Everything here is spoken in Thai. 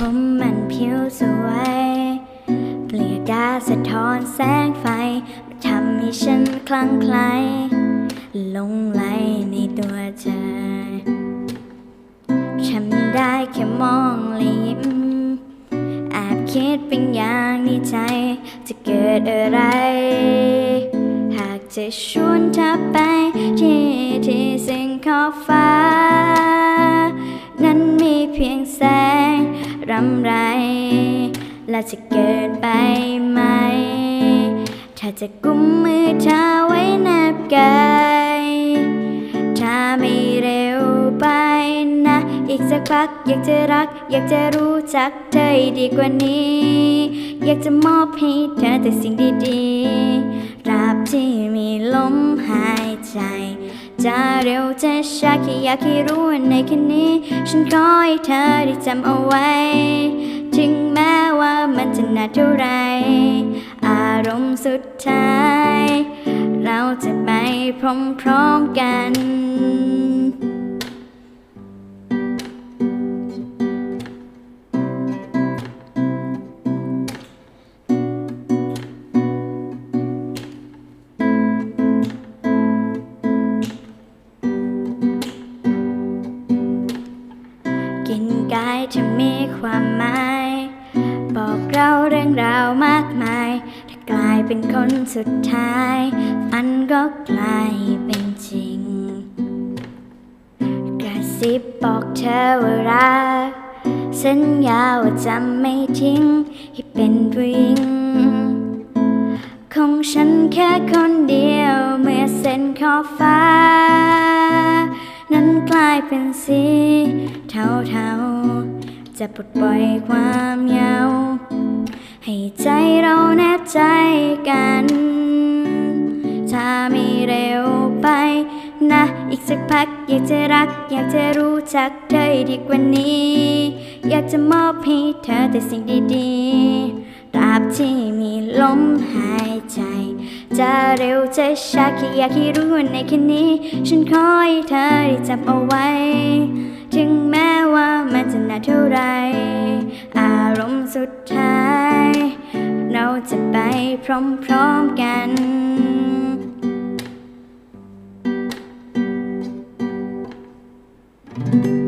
ผมมันผิวสวย เปลี่ยกาสะท้อนแสงไฟมันทำให้ฉันคลั่งไคล้หลงไหลในตัวเธอฉันได้แค่มองลิ้มแอบคิดเป็นอย่างในใจ จะเกิดอะไร หากจะชวนเธอไปที่ที่สิ่งขอบฟ้า เพียงแสงรำไร และจะเกิดไปไหม ถ้าจะกุมมือเธอไว้แนบกายถ้าไม่เร็วไปนะ อีกสักพักอยากจะรัก อยากจะรู้จักเธอดีกว่านี้ อยากจะมอบให้เธอแต่สิ่งดีๆตราบที่มีลม จะเร็วจะช้าแค่อยากให้รู้ว่าในแค่นี้ ฉันขอให้เธอได้จำเอาไว้ ถึงแม้ว่ามันจะนานเท่าไร อารมณ์สุดท้าย เราจะไปพร้อมๆกัน ความหมาย บอกเราเรื่องราวมากมาย ถ้ากลายเป็นคนสุดท้ายฝันก็กลายเป็นจริง กระซิบบอกเธอว่ารักสัญญาว่าจะไม่ทิ้งให้เป็นผู้หญิงของฉันแค่คนเดียว เมื่อเส้นขอบฟ้า นั้นกลายเป็นสีเทาๆ จะปลดปล่อยความเหงาให้ใจเราแนบใจกัน ถ้าไม่เร็วไปนะ อีกสักพักอยากจะรัก อยากจะรู้จักเธอดีกว่านี้ อยากจะมอบให้เธอแต่สิ่งดีๆตราบที่มีลมหายใจ จะเร็วจะช้าแค่อยากให้รู้ว่าในแค่นี้ ฉันขอให้เธอได้จับเอาไว้ ถึงแม้ว่ามันจะนานเท่าไร อารมณ์สุดท้าย เราจะไปพร้อมๆกันうん。